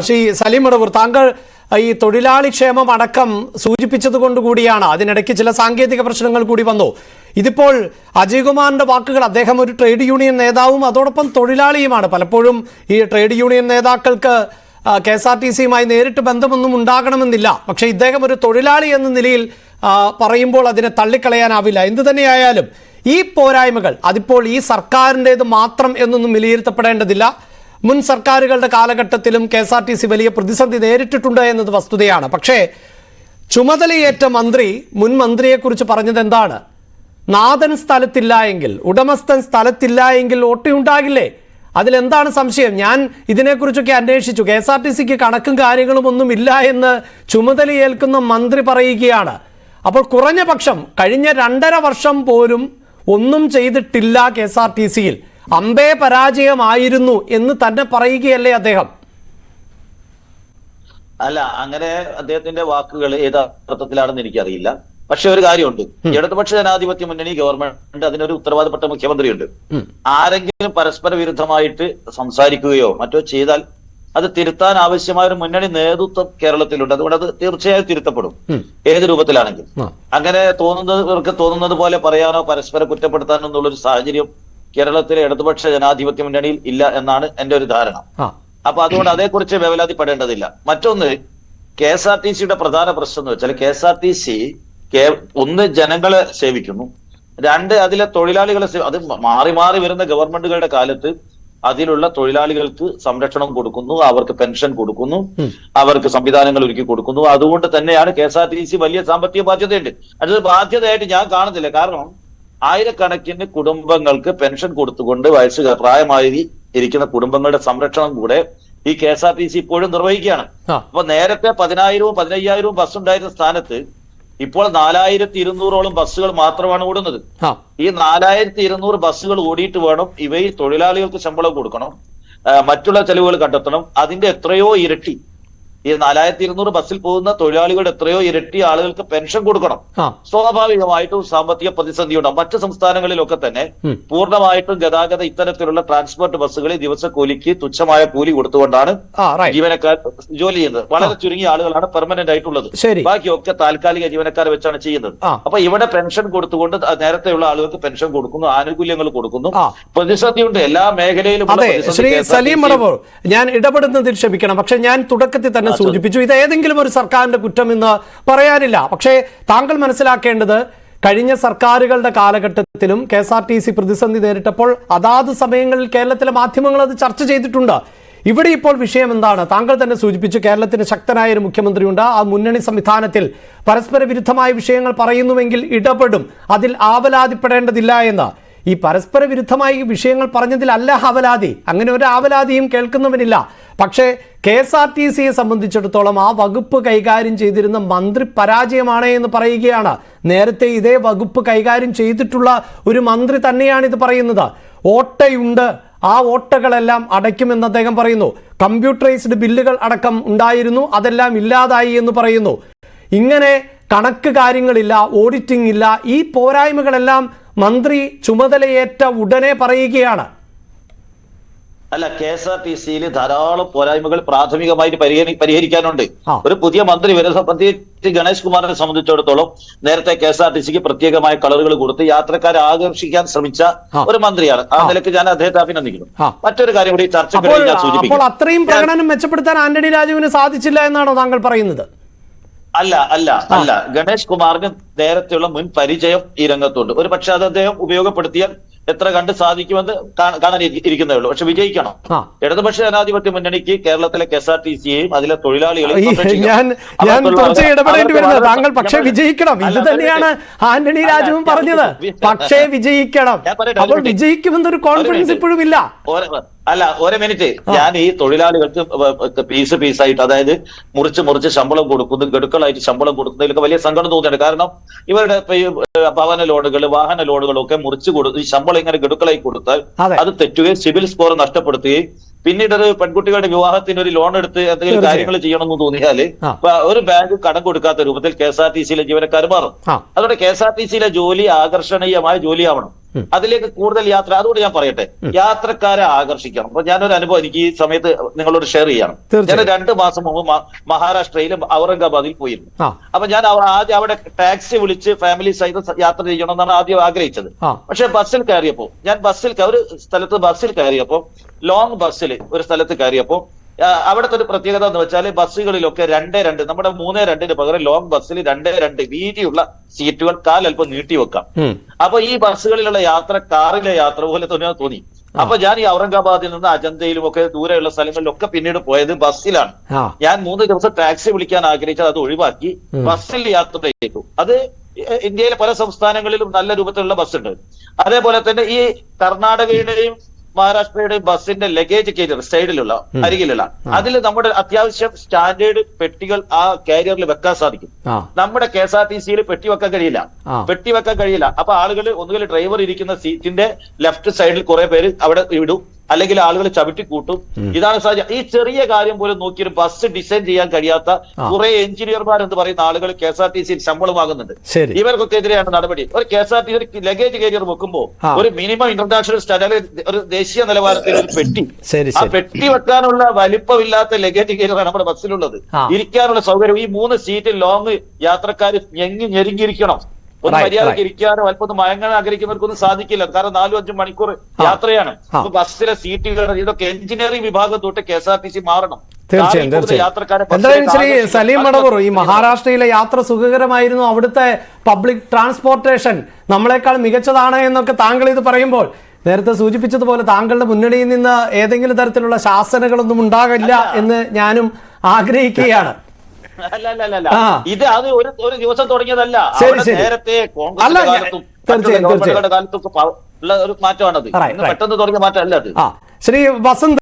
ശ്രീ സലീം മടവൂർ താങ്കൾ ഈ തൊഴിലാളി ക്ഷേമം അടക്കം സൂചിപ്പിച്ചത് കൊണ്ടുകൂടിയാണ് അതിനിടയ്ക്ക് ചില സാങ്കേതിക പ്രശ്നങ്ങൾ കൂടി വന്നു. ഇതിപ്പോൾ അജയ്കുമാറിന്റെ വാക്കുകൾ അദ്ദേഹം ഒരു ട്രേഡ് യൂണിയൻ നേതാവും അതോടൊപ്പം തൊഴിലാളിയുമാണ്. പലപ്പോഴും ഈ ട്രേഡ് യൂണിയൻ നേതാക്കൾക്ക് കെ എസ് ആർ ടി സിയുമായി നേരിട്ട് ബന്ധമൊന്നും ഉണ്ടാകണമെന്നില്ല. പക്ഷേ ഇദ്ദേഹം ഒരു തൊഴിലാളി എന്ന നിലയിൽ പറയുമ്പോൾ അതിനെ തള്ളിക്കളയാനാവില്ല. എന്തു തന്നെയായാലും ഈ പോരായ്മകൾ അതിപ്പോൾ ഈ സർക്കാരിന്റേത് മാത്രം എന്നൊന്നും വിലയിരുത്തപ്പെടേണ്ടതില്ല. മുൻ സർക്കാരുകളുടെ കാലഘട്ടത്തിലും K S R T C വലിയ പ്രതിസന്ധി നേരിട്ടിട്ടുണ്ട് എന്നത് വസ്തുതയാണ്. പക്ഷേ ചുമതലയേറ്റ മന്ത്രി മുൻ മന്ത്രിയെക്കുറിച്ച് പറഞ്ഞത് എന്താണ്? നാഥൻ സ്ഥലത്തില്ല എങ്കിൽ ഉടമസ്ഥൻ സ്ഥലത്തില്ല എങ്കിൽ ഓട്ടിയുണ്ടാകില്ലേ അതിലെന്താണ് സംശയം? ഞാൻ ഇതിനെക്കുറിച്ചൊക്കെ അന്വേഷിച്ചു. കെ എസ് ആർ ടി സിക്ക് കണക്കും കാര്യങ്ങളും ഒന്നും ഇല്ല എന്ന് ചുമതലയേൽക്കുന്ന മന്ത്രി പറയുകയാണ്. അപ്പോൾ കുറഞ്ഞ പക്ഷം കഴിഞ്ഞ രണ്ടര വർഷം പോലും ഒന്നും ചെയ്തിട്ടില്ല കെ എസ് ആർ ടി സിയിൽ. അമ്പേ പരാജയമായിരുന്നു എന്ന് തന്നെ പറയുകയല്ലേ അദ്ദേഹം. അല്ല അങ്ങനെ അദ്ദേഹത്തിന്റെ വാക്കുകൾ ഏത് അർത്ഥത്തിലാണെന്ന് എനിക്കറിയില്ല. പക്ഷെ ഒരു കാര്യമുണ്ട്. ഇടതുപക്ഷ ജനാധിപത്യ മുന്നണി ഗവൺമെന്റ് അതിനൊരു ഉത്തരവാദപ്പെട്ട മുഖ്യമന്ത്രിയുണ്ട്. ആരെങ്കിലും പരസ്പര വിരുദ്ധമായിട്ട് സംസാരിക്കുകയോ മറ്റോ ചെയ്താൽ അത് തിരുത്താൻ ആവശ്യമായ ഒരു മുന്നണി നേതൃത്വം കേരളത്തിലുണ്ട്. അതുകൊണ്ട് അത് തീർച്ചയായും തിരുത്തപ്പെടും. ഏത് രൂപത്തിലാണെങ്കിലും. അങ്ങനെ തോന്നുന്നവർക്ക് തോന്നുന്നത് പോലെ പറയാനോ പരസ്പരം കുറ്റപ്പെടുത്താനോ എന്നുള്ളൊരു സാഹചര്യം കേരളത്തിലെ ഇടതുപക്ഷ ജനാധിപത്യ മുന്നണിയിൽ ഇല്ല എന്നാണ് എന്റെ ഒരു ധാരണ. അപ്പൊ അതുകൊണ്ട് അതേക്കുറിച്ച് വേവലാതിപ്പെടേണ്ടതില്ല മറ്റൊന്ന് കെ എസ് ആർ ടി സിയുടെ പ്രധാന പ്രശ്നം എന്ന് വെച്ചാൽ K S R T C ഒന്ന് ജനങ്ങളെ സേവിക്കുന്നു. രണ്ട് അതിലെ തൊഴിലാളികളെ അത് മാറി മാറി വരുന്ന ഗവൺമെന്റുകളുടെ കാലത്ത് അതിലുള്ള തൊഴിലാളികൾക്ക് സംരക്ഷണം കൊടുക്കുന്നു അവർക്ക് പെൻഷൻ കൊടുക്കുന്നു അവർക്ക് സംവിധാനങ്ങൾ ഒരുക്കി കൊടുക്കുന്നു. അതുകൊണ്ട് തന്നെയാണ് K S R T C വലിയ സാമ്പത്തിക ബാധ്യതയുണ്ട്. അത് ബാധ്യതയായിട്ട് ഞാൻ കാണുന്നില്ല. കാരണം ആയിരക്കണക്കിന് കുടുംബങ്ങൾക്ക് പെൻഷൻ കൊടുത്തുകൊണ്ട് വയസ്സ് പ്രായമായി ഇരിക്കുന്ന കുടുംബങ്ങളുടെ സംരക്ഷണം കൂടെ ഈ K S R T C ഇപ്പോഴും നിർവഹിക്കുകയാണ്. അപ്പൊ നേരത്തെ പതിനായിരവും പതിനയ്യായിരവും ബസ് ഉണ്ടായിരുന്ന സ്ഥാനത്ത് ഇപ്പോൾ നാലായിരത്തി ഇരുന്നൂറോളം ബസ്സുകൾ മാത്രമാണ് ഓടുന്നത്. ഈ നാലായിരത്തി ഇരുന്നൂറ് ബസ്സുകൾ ഓടിയിട്ട് വേണം ഇവയിൽ തൊഴിലാളികൾക്ക് ശമ്പളം കൊടുക്കണം. മറ്റുള്ള ചെലവുകൾ കണ്ടെത്തണം. അതിന്റെ എത്രയോ ഇരട്ടി ഈ നാലായിരത്തി ഇരുന്നൂറ് ബസ്സിൽ പോകുന്ന തൊഴിലാളികളുടെ എത്രയോ ഇരട്ടി ആളുകൾക്ക് പെൻഷൻ കൊടുക്കണം. സ്വാഭാവികമായിട്ടും സാമ്പത്തിക പ്രതിസന്ധി ഉണ്ടാവും മറ്റ് സംസ്ഥാനങ്ങളിലൊക്കെ തന്നെ. പൂർണമായിട്ടും ഗതാഗത ഇത്തരത്തിലുള്ള ട്രാൻസ്പോർട്ട് ബസ്സുകളിൽ ദിവസക്കൂലിക്ക് തുച്ഛമായ കൂലി കൊടുത്തുകൊണ്ടാണ് ജീവനക്കാർ ജോലി ചെയ്യുന്നത്. വളരെ ചുരുങ്ങിയ ആളുകളാണ് പെർമനന്റ് ആയിട്ടുള്ളത്. ബാക്കിയൊക്കെ താൽക്കാലിക ജീവനക്കാരെ വെച്ചാണ് ചെയ്യുന്നത്. അപ്പൊ ഇവിടെ പെൻഷൻ കൊടുത്തുകൊണ്ട് നേരത്തെയുള്ള ആളുകൾക്ക് പെൻഷൻ കൊടുക്കുന്നു ആനുകൂല്യങ്ങൾ കൊടുക്കുന്നു. പ്രതിസന്ധിയുണ്ട്. എല്ലാ മേഖലയിലും ശ്രീ സലീം ഞാൻ ഇടപെടുന്നതിൽ ക്ഷമിക്കണം. പക്ഷെ ഞാൻ തുടക്കത്തിൽ തന്നെ സൂചിപ്പിച്ചു. ഇത് ഏതെങ്കിലും ഒരു സർക്കാരിന്റെ കുറ്റം എന്ന് പറയാനില്ല. പക്ഷേ താങ്കൾ മനസ്സിലാക്കേണ്ടത് കഴിഞ്ഞ സർക്കാരുകളുടെ കാലഘട്ടത്തിലും K S R T C പ്രതിസന്ധി നേരിട്ടപ്പോൾ അതാത് സമയങ്ങളിൽ കേരളത്തിലെ മാധ്യമങ്ങൾ അത് ചർച്ച ചെയ്തിട്ടുണ്ട്. ഇവിടെ ഇപ്പോൾ വിഷയം എന്താണ്? താങ്കൾ തന്നെ സൂചിപ്പിച്ചു കേരളത്തിന് ശക്തനായ ഒരു മുഖ്യമന്ത്രിയുണ്ട്. ആ മുന്നണി സംവിധാനത്തിൽ പരസ്പര വിരുദ്ധമായ വിഷയങ്ങൾ പറയുന്നുവെങ്കിൽ ഇടപെടും. അതിൽ ആവലാതിപ്പെടേണ്ടതില്ല എന്ന്. ഈ പരസ്പര വിരുദ്ധമായി വിഷയങ്ങൾ പറഞ്ഞതിലല്ല ആവലാതി അങ്ങനെ ഒരു ആവലാതിയും കേൾക്കുന്നവനില്ല. പക്ഷേ കെ എസ് ആർ ടി സിയെ സംബന്ധിച്ചിടത്തോളം ആ വകുപ്പ് കൈകാര്യം ചെയ്തിരുന്ന മന്ത്രി പരാജയമാണ് എന്ന് പറയുകയാണ്. നേരത്തെ ഇതേ വകുപ്പ് കൈകാര്യം ചെയ്തിട്ടുള്ള ഒരു മന്ത്രി തന്നെയാണ് ഇത് പറയുന്നത്. ഓട്ടയുണ്ട്. ആ ഓട്ടകളെല്ലാം അടയ്ക്കുമെന്ന് അദ്ദേഹം പറയുന്നു. കമ്പ്യൂട്ടറൈസ്ഡ് ബില്ലുകൾ അടക്കം ഉണ്ടായിരുന്നു. അതെല്ലാം ഇല്ലാതായി എന്ന് പറയുന്നു. ഇങ്ങനെ കണക്ക് കാര്യങ്ങളില്ല ഓഡിറ്റിംഗ് ഇല്ല ഈ പോരായ്മകളെല്ലാം മന്ത്രി ചുമതലയേറ്റ ഉടനെ പറയുകയാണ്. അല്ല കെ എസ് ആർ ടി സിയിൽ ധാരാളം പോരായ്മകൾ പ്രാഥമികമായിട്ട് പരിഹരി പരിഹരിക്കാനുണ്ട്. ഒരു പുതിയ മന്ത്രി വരുന്ന പ്രത്യേകിച്ച് ഗണേഷ് കുമാറിനെ സംബന്ധിച്ചിടത്തോളം നേരത്തെ കെ എസ് ആർ ടി സിക്ക് പ്രത്യേകമായ കളറുകൾ കൊടുത്ത് യാത്രക്കാരെ ആകർഷിക്കാൻ ശ്രമിച്ച ഒരു മന്ത്രിയാണ്. ആ നിലയ്ക്ക് നിലയ്ക്ക് ഞാൻ അദ്ദേഹത്തെ അഭിനന്ദിക്കുന്നു. മറ്റൊരു കാര്യം കൂടി ചർച്ച അത്രയും പ്രകടനം മെച്ചപ്പെടുത്താൻ ആന്റണി രാജുവിന് സാധിച്ചില്ല എന്നാണോ താങ്കൾ പറയുന്നത്? അല്ല അല്ല അല്ല. ഗണേഷ് കുമാറിന് നേരത്തെയുള്ള മുൻ പരിചയം ഈ രംഗത്തുണ്ട്. ഒരു പക്ഷെ അത് അദ്ദേഹം ഉപയോഗപ്പെടുത്തിയാൽ എത്ര കണ്ട് സാധിക്കുമെന്ന് കാണാൻ ഇരിക്കുന്നേ ഉള്ളൂ പക്ഷെ വിജയിക്കണം. ഇടതുപക്ഷ ജനാധിപത്യ മുന്നണിക്ക് കേരളത്തിലെ കെ എസ് ആർ ടി സിയെയും അതിലെ തൊഴിലാളികളെയും ഞാൻ ഞാൻ ഇടപെടേണ്ടി വരുന്നത് താങ്കൾ പക്ഷേ വിജയിക്കണം. ഇത് തന്നെയാണ് ആന്റണി രാജുവും പറഞ്ഞത്. പക്ഷേ വിജയിക്കണം. അപ്പോൾ വിജയിക്കുമെന്നൊരു കോൺഫിഡൻസ് ഇപ്പോഴും ഇല്ല അല്ല ഒരു മിനിറ്റ് ഞാൻ ഈ തൊഴിലാളികൾക്ക് പീസ് പീസായിട്ട് അതായത് മുറിച്ച് മുറിച്ച് ശമ്പളം കൊടുക്കുന്നു ഗഡുക്കളായിട്ട് ശമ്പളം കൊടുക്കുന്നതിലൊക്കെ വലിയ സങ്കടം തോന്നുന്നുണ്ട് കാരണം ഇവരുടെ ഭവന ലോണുകൾ വാഹന ലോണുകളൊക്കെ മുറിച്ച് കൊടുത്ത് ഈ ശമ്പളം ഇങ്ങനെ ഗഡുക്കളായി കൊടുത്താൽ അത്. തെറ്റുകയും സിവിൽ സ്കോർ നഷ്ടപ്പെടുത്തുകയും പിന്നീട് ഒരു പെൺകുട്ടികളുടെ വിവാഹത്തിന് ഒരു ലോൺ എടുത്ത് എന്തെങ്കിലും. കാര്യങ്ങൾ ചെയ്യണമെന്ന് തോന്നിയാൽ ഒരു ബാങ്ക് കടം കൊടുക്കാത്ത രൂപത്തിൽ കെ എസ് ആർ ടി സിയിലെ ജീവനക്കാർ മാറും. അതോടെ അതുകൊണ്ട് കെ എസ് ആർ ടി സിയിലെ ജോലി ആകർഷണീയമായ ജോലിയാവണം. അതിലേക്ക് കൂടുതൽ യാത്ര അതുകൊണ്ട് ഞാൻ പറയട്ടെ യാത്രക്കാരെ ആകർഷിക്കണം. അപ്പൊ ഞാനൊരു അനുഭവം എനിക്ക് ഈ സമയത്ത് നിങ്ങളോട് ഷെയർ ചെയ്യണം. ഞാൻ രണ്ട് മാസം മുമ്പ് മഹാരാഷ്ട്രയിലും ഔറംഗാബാദിൽ പോയിരുന്നു. അപ്പൊ ഞാൻ ആദ്യം അവിടെ ടാക്സി വിളിച്ച് ഫാമിലി സഹിതം യാത്ര ചെയ്യണം എന്നാണ് ആദ്യം ആഗ്രഹിച്ചത്. പക്ഷെ ബസ്സിൽ കയറിയപ്പോ ഞാൻ ബസ്സിൽ ഒരു സ്ഥലത്ത് ബസ്സിൽ കയറിയപ്പോ ലോങ് ബസ്സിൽ ഒരു സ്ഥലത്ത് കയറിയപ്പോ അവിടുത്തെ ഒരു പ്രത്യേകത എന്ന് വെച്ചാൽ ബസ്സുകളിലൊക്കെ രണ്ടേ രണ്ട് നമ്മുടെ മൂന്നേ രണ്ടിന് പകരം ലോങ് ബസ്സിൽ രണ്ടേ രണ്ട് വീതിയുള്ള സീറ്റുകൾ കാലല്പം നീട്ടി വെക്കാം. അപ്പൊ ഈ ബസ്സുകളിലുള്ള യാത്ര കാറിലെ യാത്ര പോലെ തന്നെ തോന്നി. അപ്പൊ ഞാൻ ഈ ഔറംഗാബാദിൽ നിന്ന് അജന്തയിലും ഒക്കെ ദൂരെയുള്ള സ്ഥലങ്ങളിലൊക്കെ പിന്നീട് പോയത് ബസ്സിലാണ്. ഞാൻ മൂന്ന് ദിവസം ടാക്സി വിളിക്കാൻ ആഗ്രഹിച്ചത് അത് ഒഴിവാക്കി ബസ്സിൽ യാത്ര ചെയ്തു. അത് ഇന്ത്യയിലെ പല സംസ്ഥാനങ്ങളിലും നല്ല രൂപത്തിലുള്ള ബസ് ഉണ്ട് അതേപോലെ തന്നെ ഈ കർണാടകയുടെയും മഹാരാഷ്ട്രയുടെയും ബസിന്റെ ലഗേജ് കേരിയർ സൈഡിലുള്ള അരികിലുള്ള. അതിൽ നമ്മുടെ അത്യാവശ്യം സ്റ്റാൻഡേർഡ് പെട്ടികൾ ആ കാരിയറിൽ വെക്കാൻ സാധിക്കും. നമ്മുടെ കെ എസ് ആർ ടി സിയിൽ പെട്ടി വെക്കാൻ കഴിയില്ല. പെട്ടി വെക്കാൻ കഴിയില്ല. അപ്പൊ ആളുകൾ ഒന്നുകിൽ ഡ്രൈവർ ഇരിക്കുന്ന സീറ്റിന്റെ ലെഫ്റ്റ് സൈഡിൽ കുറെ പേര് അവിടെ ഇടും. അല്ലെങ്കിൽ ആളുകൾ ചവിട്ടി കൂട്ടും. ഇതാണ് സാഹചര്യം ഈ ചെറിയ കാര്യം പോലും നോക്കി ഒരു ബസ് ഡിസൈൻ ചെയ്യാൻ കഴിയാത്ത. കുറെ എഞ്ചിനീയർമാർ എന്ന് പറയുന്ന ആളുകൾ കെ എസ് ആർ ടി സിയിൽ ശമ്പളം വാങ്ങുന്നുണ്ട്. ഇവർക്കൊക്കെ എതിരെയാണ് നടപടി. ഒരു K S R T C luggage carrier വെക്കുമ്പോൾ ഒരു മിനിമം ഇന്റർനാഷണൽ സ്റ്റാൻഡേർഡ് ഒരു ദേശീയ നിലവാരത്തിൽ ഒരു പെട്ടി. ആ പെട്ടി വെക്കാനുള്ള വലിപ്പമില്ലാത്ത ലഗേജ് കേരിയറാണ് നമ്മുടെ ബസ്സിലുള്ളത് ഇരിക്കാനുള്ള സൗകര്യം. ഈ മൂന്ന് സീറ്റ് ലോങ് യാത്രക്കാർ ഞെങ്ങി ഞെരുങ്ങിയിരിക്കണം. ഒന്ന് right. ഇരിക്കാനോ അല്പം മയങ്ങാൻ ആഗ്രഹിക്കുന്നവർക്കൊന്നും സാധിക്കില്ല. കാരണം നാലും അഞ്ചും മണിക്കൂർ യാത്രയാണ്. ബസ്സിലെ സീറ്റുകൾ ഇതൊക്കെ എഞ്ചിനീയറിംഗ് വിഭാഗം തൊട്ട് K S R T C മാറണം. തീർച്ചയായും എന്തായാലും ശ്രീ സലീം മടവൂർ ഈ മഹാരാഷ്ട്രയിലെ യാത്ര സുഖകരമായിരുന്നു. അവിടുത്തെ പബ്ലിക് ട്രാൻസ്പോർട്ടേഷൻ നമ്മളെക്കാൾ മികച്ചതാണ് എന്നൊക്കെ താങ്കൾ ഇത് പറയുമ്പോൾ നേരത്തെ സൂചിപ്പിച്ചതുപോലെ താങ്കളുടെ മുന്നണിയിൽ നിന്ന് ഏതെങ്കിലും തരത്തിലുള്ള ശാസനകളൊന്നും ഉണ്ടാകില്ല എന്ന് ഞാനും ആഗ്രഹിക്കുകയാണ്. അല്ല അല്ല അല്ല, അല്ല ഇത് അത് ഒരു ഒരു ദിവസം തുടങ്ങിയതല്ല. നേരത്തെ കോൺഗ്രസ് കാലത്തും. ഗവൺമെന്റുകളുടെ കാലത്തും ഉള്ള ഒരു മാറ്റമാണത്. പെട്ടെന്ന് തുടങ്ങിയ മാറ്റമല്ല അത് ശ്രീ വസന്ത്